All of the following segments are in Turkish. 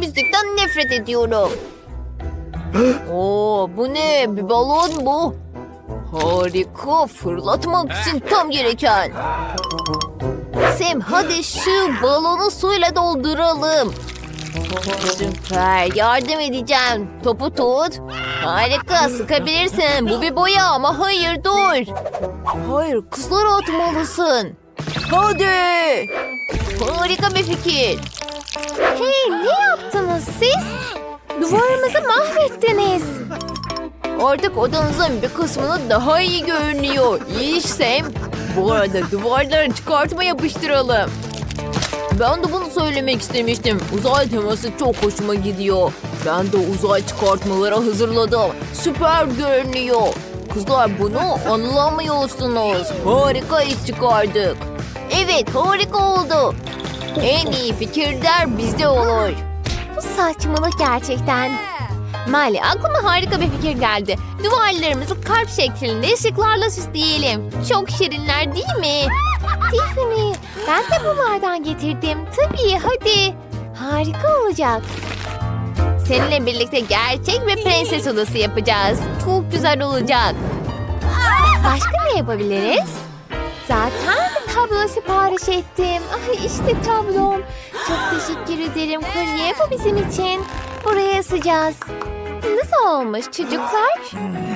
temizlikten nefret ediyorum. Oo, bu ne? Bir balon bu. Harika. Fırlatmak için tam gereken. Sam hadi şu balonu suyla dolduralım. Süper. Yardım edeceğim. Topu tut. Harika. Sıkabilirsin. Bu bir boya ama hayır dur. Hayır kızlara atmalısın. Hadi. Harika bir fikir. Hey ne yaptınız siz? Duvarımızı mahvettiniz. Artık odanızın bir kısmını daha iyi görünüyor. İyi iş Sam. Bu arada duvarları çıkartma yapıştıralım. Ben de bunu söylemek istemiştim. Uzay teması çok hoşuma gidiyor. Ben de uzay çıkartmaları hazırladım. Süper görünüyor. Kızlar bunu anlamıyorsunuz. Harika iş çıkardık. Evet harika oldu. En iyi fikirler bizde olur. Bu saçmalık gerçekten. Mali aklıma harika bir fikir geldi. Duvarlarımızı kalp şeklinde ışıklarla süsleyelim. Çok şirinler değil mi? Tiffany ben de bunlardan getirdim. Tabii hadi. Harika olacak. Seninle birlikte gerçek bir prenses odası yapacağız. Çok güzel olacak. Başka ne yapabiliriz? Zaten tablo sipariş ettim. Ay işte tablom. Çok teşekkür ederim kurye bu bizim için. Buraya asacağız. Nasıl olmuş çocuklar?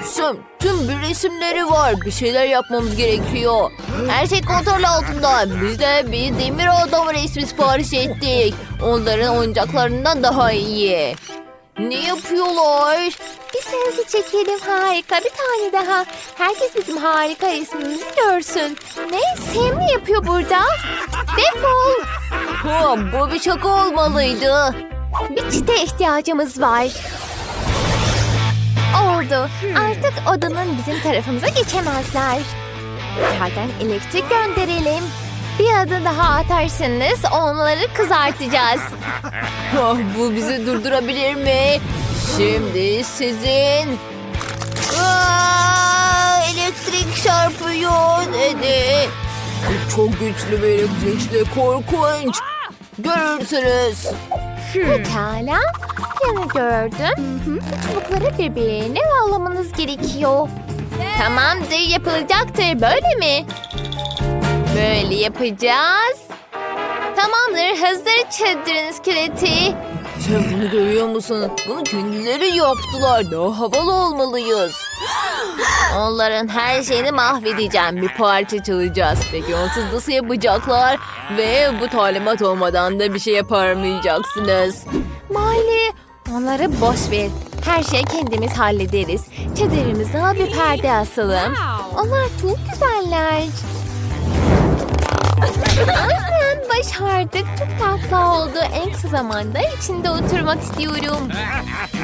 Sam, tüm bir resimleri var. Bir şeyler yapmamız gerekiyor. Her şey kontrol altında. Biz de bir demir adam resmi sipariş ettik. Onların oyuncaklarından daha iyi. Ne yapıyorlar? Bir selfie çekelim harika bir tane daha. Herkes bizim harika resmimizi görsün. Ne? Sam ne yapıyor burada? Defol. Ha, bu bir şaka olmalıydı. Bir çite ihtiyacımız var. Oldu. Artık odanın bizim tarafımıza geçemezler. Yerden elektrik gönderelim. Bir adım daha atarsınız onları kızartacağız. Ah, bu bizi durdurabilir mi? Şimdi sizin... Aa, elektrik çarpıyor dedi. Çok güçlü bir elektrikle korkunç. Görürsünüz. Pekala. Yanı gördüm. Bu çubukları birbirine bağlamanız gerekiyor. Tamamdır yapılacaktır böyle mi? Böyle yapacağız. Tamamdır hazır çadırın iskeleti. Sen bunu görüyor musun? Bunu kendileri yaptılar. Daha havalı olmalıyız. Onların her şeyini mahvedeceğim. Bir parça çalacağız. Peki onsuz nasıl yapacaklar? Ve bu talimat olmadan da bir şey yaparmayacaksınız. Mali onları boş ver. Her şeyi kendimiz hallederiz. Çadırımıza bir perde asalım. Onlar çok güzeller. Aynen başardık. Çok tatlı oldu. En kısa zamanda içinde oturmak istiyorum.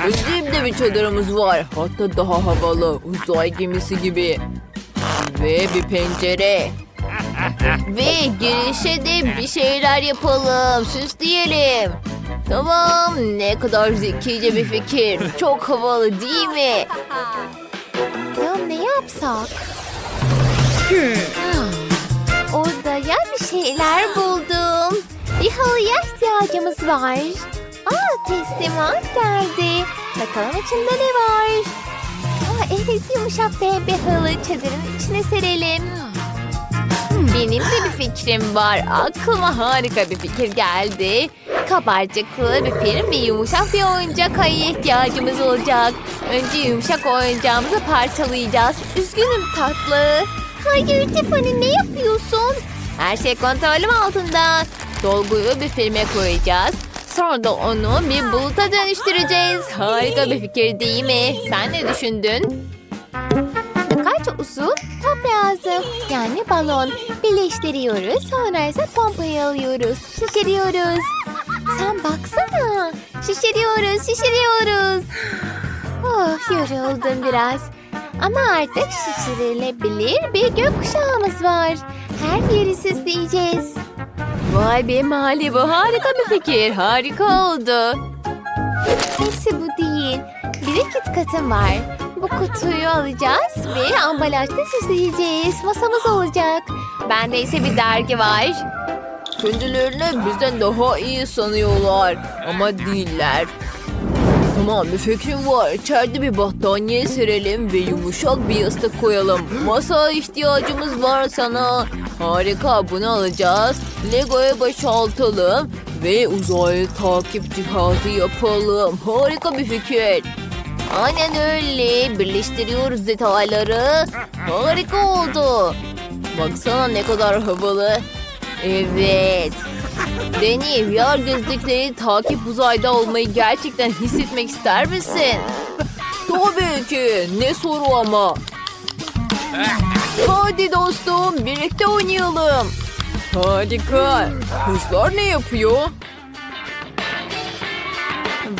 Bizim de bir çadırımız var. Hatta daha havalı. Uzay gemisi gibi. Ve bir pencere. Ve girişe de bir şeyler yapalım. Süsleyelim. Tamam. Ne kadar zekice bir fikir. Çok havalı değil mi? Ya ne yapsak? Orada ya bir şeyler buldum. Bir halıya ihtiyacımız var. Aa teslimat geldi. Bakalım içinde ne var? Aa evet yumuşak bir halı çadırın içine serelim. Hmm, Benim de bir fikrim var. Aklıma harika bir fikir geldi. Kabarcıklı bir film ve yumuşak bir oyuncak ayıya ihtiyacımız olacak. Önce yumuşak oyuncağımızı parçalayacağız. Üzgünüm tatlı. Hayır Tiffany ne yapıyorsun? Her şey kontrolüm altında. Dolguyu bir filme koyacağız. Sonra da onu bir buluta dönüştüreceğiz. Harika bir fikir değil mi? Sen ne düşündün? Birkaç uzun top lazım. Yani balon. Birleştiriyoruz. Sonra ise pompayı alıyoruz. Şişiriyoruz. Sen baksana. Şişiriyoruz, şişiriyoruz. Oh, yoruldum biraz. Ama artık şişirilebilir bir gökkuşağımız var. Her yeri süsleyeceğiz. Vay be Mali bu harika bir fikir. Harika oldu. Hepsi bu değil. Bir de kit katım var. Bu kutuyu alacağız ve ambalajda süsleyeceğiz. Masamız olacak. Bende ise bir dergi var. Kendilerini bizden daha iyi sanıyorlar ama değiller. Tamam bir fikrim var. İçeride bir battaniye serelim ve yumuşak bir yastık koyalım. Masa ihtiyacımız var sana. Harika bunu alacağız. Lego'ya boşaltalım ve uzaylı takip cihazı yapalım. Harika bir fikir. Aynen öyle. Birleştiriyoruz detayları. Harika oldu. Baksana ne kadar havalı. Evet. Deni, VR gözlükleri takip uzayda olmayı gerçekten hissetmek ister misin? Tabii ki. Ne soru ama. Hadi dostum, birlikte oynayalım. Harika. Kızlar ne yapıyor?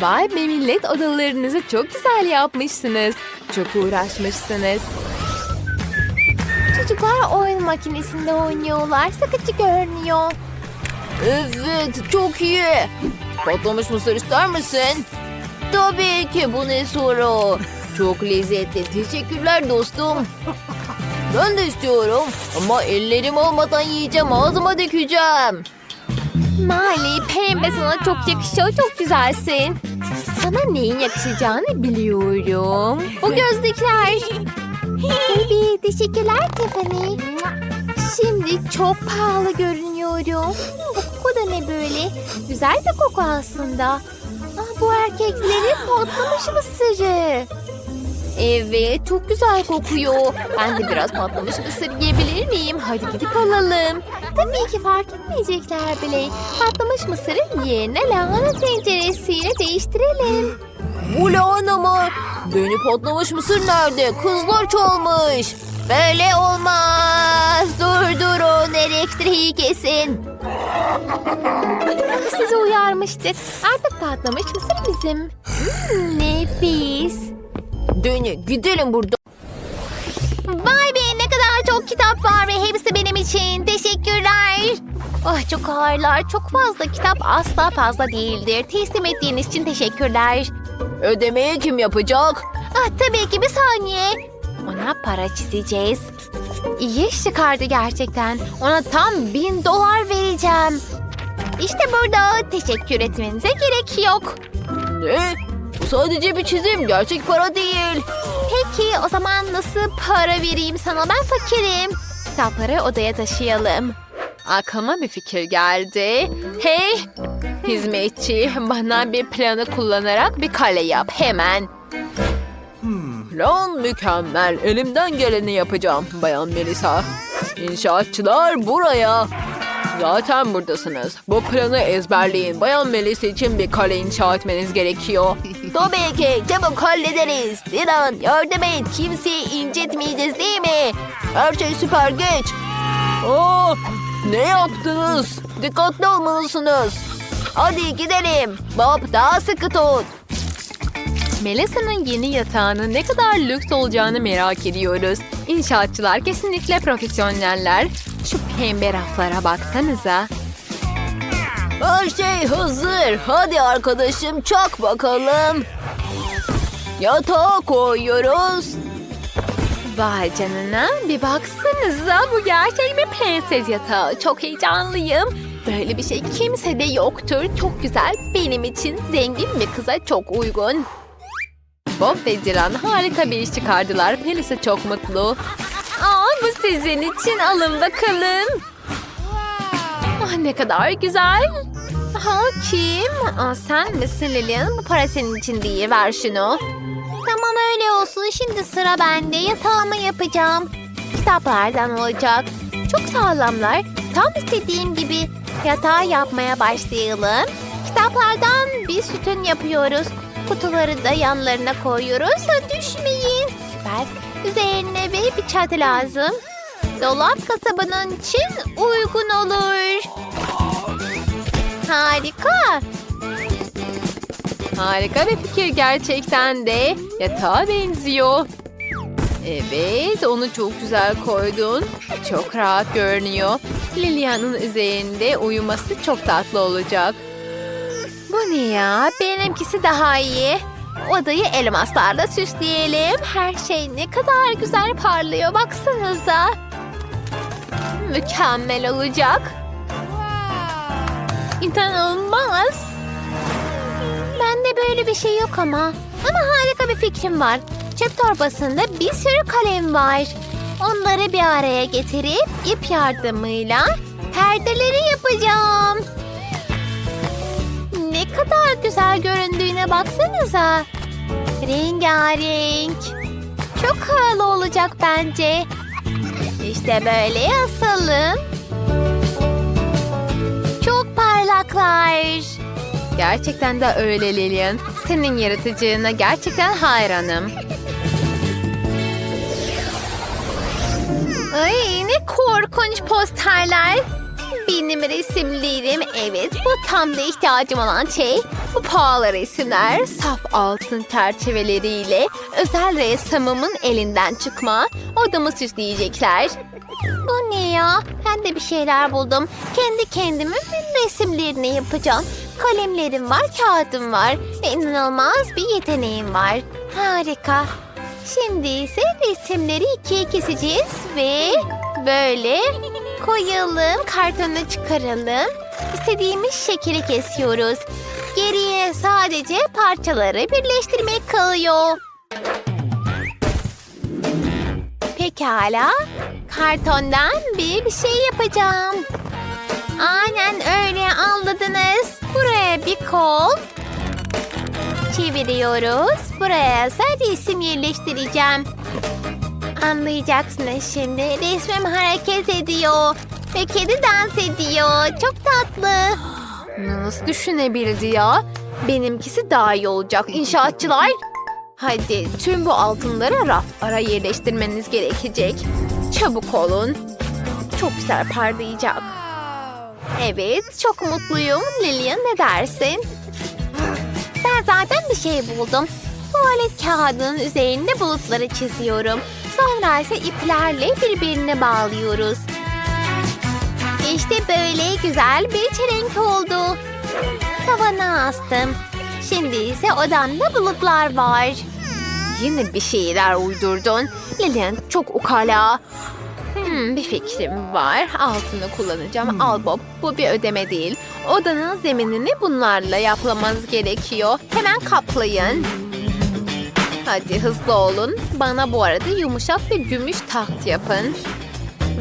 Vay be millet odalarınızı çok güzel yapmışsınız. Çok uğraşmışsınız. Çocuklar oyun makinesinde oynuyorlar. Sıkıcı görünüyor. Evet, çok iyi. Patlamış mısır ister misin? Tabii ki bu ne soru. Çok lezzetli. Teşekkürler dostum. Ben de istiyorum ama ellerim olmadan yiyeceğim, ağzıma dökeceğim. Mali pembe sana çok yakışıyor. Çok güzelsin. Sana neyin yakışacağını biliyorum. Bu gözlükler. Tabii teşekkürler Tiffany. Şimdi çok pahalı görünüyorum. Bu koku da ne böyle? Güzel bir koku aslında. Ah, bu erkeklerin patlamış mısırı. Evet çok güzel kokuyor. Ben de biraz patlamış mısır yiyebilir miyim? Hadi gidip alalım. Tabii ki fark etmeyecekler bile. Patlamış mısırın yerine lahana tenceresiyle değiştirelim. Bu lahana mı? Beni patlamış mısır nerede? Kızlar çalmış. Böyle olmaz. Durdurun elektriği kesin. Sizi uyarmıştık. Artık patlamış mısır bizim. Hmm, nefis. Dönü gidelim burada. Vay be ne kadar çok kitap var ve hepsi benim için. Teşekkürler. Oh çok ağırlar. Çok fazla kitap asla fazla değildir. Teslim ettiğiniz için teşekkürler. Ödemeyi kim yapacak? Ah tabii ki bir saniye. Ona para çizeceğiz. İyi iş çıkardı gerçekten. Ona tam bin dolar vereceğim. İşte burada. Teşekkür etmenize gerek yok. Ne? Bu sadece bir çizim. Gerçek para değil. Peki o zaman nasıl para vereyim sana? Ben fakirim. Kitapları odaya taşıyalım. Aklıma bir fikir geldi. Hey hizmetçi bana bir planı kullanarak bir kale yap hemen. Plan mükemmel. Elimden geleni yapacağım Bayan Melisa. İnşaatçılar buraya. Zaten buradasınız. Bu planı ezberleyin. Bayan Melisa için bir kale inşa etmeniz gerekiyor. Tabii ki. Çabuk hallederiz. Dilan yardım et. Kimseyi incitmeyeceğiz değil mi? Her şey süper geç. Aa, ne yaptınız? Dikkatli olmalısınız. Hadi gidelim. Bob daha sıkı tut. Melisa'nın yeni yatağının ne kadar lüks olacağını merak ediyoruz. İnşaatçılar kesinlikle profesyoneller. Şu pembe raflara baksanıza. Her şey hazır. Hadi arkadaşım çak bakalım. Yatağa koyuyoruz. Vay canına bir baksanıza bu gerçek bir prenses yatağı. Çok heyecanlıyım. Böyle bir şey kimsede yoktur. Çok güzel. Benim için zengin bir kıza çok uygun. Bob ve Dilan harika bir iş çıkardılar. Melisa çok mutlu. Aa, bu sizin için alın bakalım. Ah, ne kadar güzel. Ha, kim? Aa, sen misin Lilian? Bu para senin için değil. Ver şunu. Tamam öyle olsun. Şimdi sıra bende. Yatağımı yapacağım. Kitaplardan olacak. Çok sağlamlar. Tam istediğim gibi. Yatağı yapmaya başlayalım. Kitaplardan bir sütun yapıyoruz. Kutuları da yanlarına koyuyoruz. Ha, Düşmeyin. Süper. Üzerine bir çatı lazım. Dolap kasabının için uygun olur. Harika. Harika bir fikir gerçekten de. Yatağa benziyor. Evet, onu çok güzel koydun. Çok rahat görünüyor. Lilian'ın üzerinde uyuması çok tatlı olacak. Bu ne ya? Benimkisi daha iyi. Odayı elmaslarla süsleyelim. Her şey ne kadar güzel parlıyor baksanıza. Mükemmel olacak. İnanılmaz. Bende böyle bir şey yok ama. Ama harika bir fikrim var. Çöp torbasında bir sürü kalem var. Onları bir araya getirip ip yardımıyla perdeleri yapacağım. Ne kadar güzel göründüğüne baksanıza. Rengarenk. Çok havalı olacak bence. İşte böyle asalım. Çok parlaklar. Gerçekten de öyle Lilian. Senin yaratıcılığına gerçekten hayranım. Ay ne korkunç posterler. Benim resimlerim evet bu tam da ihtiyacım olan şey. Bu pahalı resimler saf altın çerçeveleriyle özel ressamımın elinden çıkma odamı süsleyecekler. Bu ne ya? Ben de bir şeyler buldum. Kendi kendime resimlerini yapacağım. Kalemlerim var, kağıdım var. Ve inanılmaz bir yeteneğim var. Harika. Şimdi ise resimleri ikiye keseceğiz ve böyle koyalım, kartonu çıkaralım. İstediğimiz şekli kesiyoruz. Geriye sadece parçaları birleştirmek kalıyor. Pekala. Kartondan bir bir şey yapacağım. Aynen öyle anladınız. Buraya bir kol çeviriyoruz. Buraya ise resim yerleştireceğim. Anlayacaksınız şimdi. Resmim hareket ediyor. Ve kedi dans ediyor. Çok tatlı. Nasıl düşünebildi ya? Benimkisi daha iyi olacak inşaatçılar. Hadi tüm bu altınları raflara yerleştirmeniz gerekecek. Çabuk olun. Çok güzel parlayacak. Evet, çok mutluyum. Lilian ne dersin? Ben zaten bir şey buldum. Tuvalet kağıdının üzerinde bulutları çiziyorum. Sonra ise iplerle birbirine bağlıyoruz. İşte böyle güzel bir çelenk oldu. Tavana astım. Şimdi ise odamda bulutlar var. Yine bir şeyler uydurdun. Lilian çok ukala. Hmm, bir fikrim var. Altını kullanacağım. Al Bob. Bu bir ödeme değil. Odanın zeminini bunlarla yaplamanız gerekiyor. Hemen kaplayın. Hadi hızlı olun. Bana bu arada yumuşak ve gümüş taht yapın.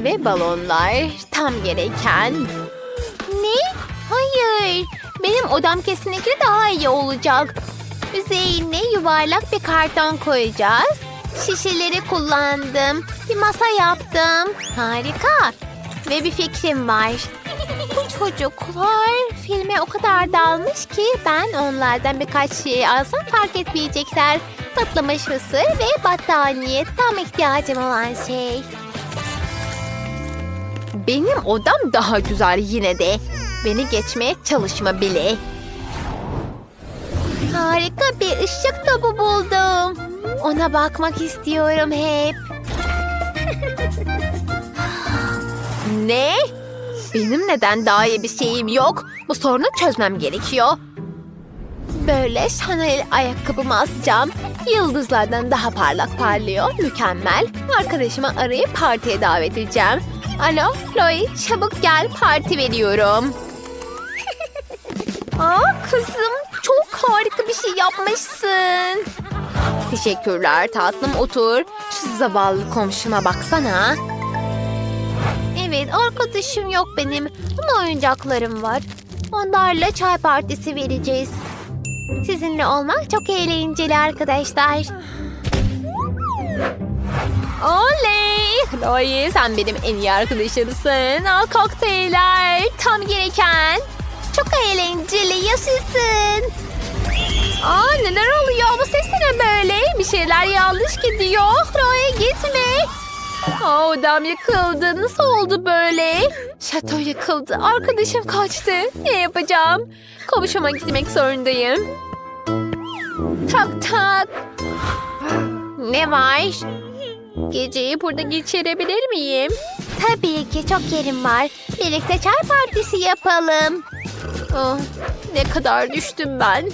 Ve balonlar tam gereken. Ne? Hayır. Benim odam kesinlikle daha iyi olacak. Üzerine yuvarlak bir karton koyacağız. Şişeleri kullandım. Bir masa yaptım. Harika. Ve bir fikrim var. Bu çocuklar filme o kadar dalmış ki ben onlardan birkaç şey alsam fark etmeyecekler. Patlamış mısır ve battaniye tam ihtiyacım olan şey. Benim odam daha güzel yine de. Beni geçmeye çalışma bile. Harika bir ışık topu buldum. Ona bakmak istiyorum hep. Ne? Benim neden daha iyi bir şeyim yok? Bu sorunu çözmem gerekiyor. Böyle Chanel ayakkabımı asacağım. Yıldızlardan daha parlak parlıyor. Mükemmel. Arkadaşımı arayıp partiye davet edeceğim. Alo, Chloe çabuk gel parti veriyorum. Aa kızım çok harika bir şey yapmışsın. Teşekkürler tatlım otur. Şu zavallı komşuma baksana. Evet arkadaşım yok benim ama oyuncaklarım var. Onlarla çay partisi vereceğiz. Sizinle olmak çok eğlenceli arkadaşlar. Oley! Chloe sen benim en iyi arkadaşımsın. Al kokteyller. Tam gereken. Çok eğlenceli. Yaşasın. Aa neler oluyor? Bu ses ne böyle? Bir şeyler yanlış gidiyor. Chloe gitme. Aa, odam yıkıldı. Nasıl oldu böyle? Şato yıkıldı. Arkadaşım kaçtı. Ne yapacağım? Komşuma gitmek zorundayım. Tak tak. Ne var? Geceyi burada geçirebilir miyim? Tabii ki çok yerim var. Birlikte çay partisi yapalım. Oh, ne kadar düştüm ben.